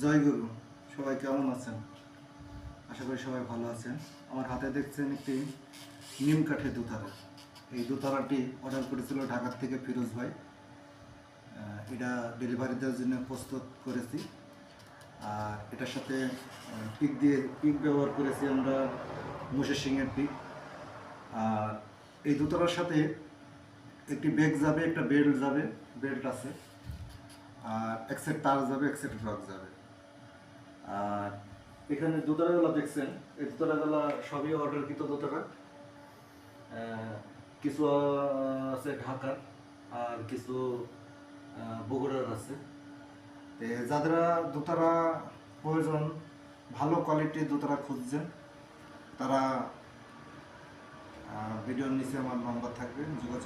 জয় গুরু, সবাই কেমন আছেন? আশা করি সবাই ভালো আছেন। আমার হাতে দেখছেন একটি নিম কাঠের দুতারা। এই দুতারাটি অর্ডার করেছিল ঢাকার থেকে ফিরোজ ভাই। এটা ডেলিভারি দেওয়ার জন্য প্রস্তুত করেছি। আর এটার সাথে পিক দিয়ে পিক ব্যবহার করেছি আমরা মুশে সিংয়ের পিক। আর এই দুতলার সাথে একটি ব্যাগ যাবে, একটা বেল্ট যাবে বেল্ট আছে। আর এক সেট তার যাবে, এক সেট ব্লক যাবে। আর এখানে দোতলাগুলো দেখছেন। এই দোতলাগুলো সবই অর্ডারকৃত দোতলা কিছু আছে ঢাকার আর কিছু বগুড়ার আছে। যারা দোতারা প্রয়োজন, ভালো কোয়ালিটির দোতারা খুঁজছেন, তারা ভিডিওর নিচে আমার নম্বর থাকবে, যোগাযোগ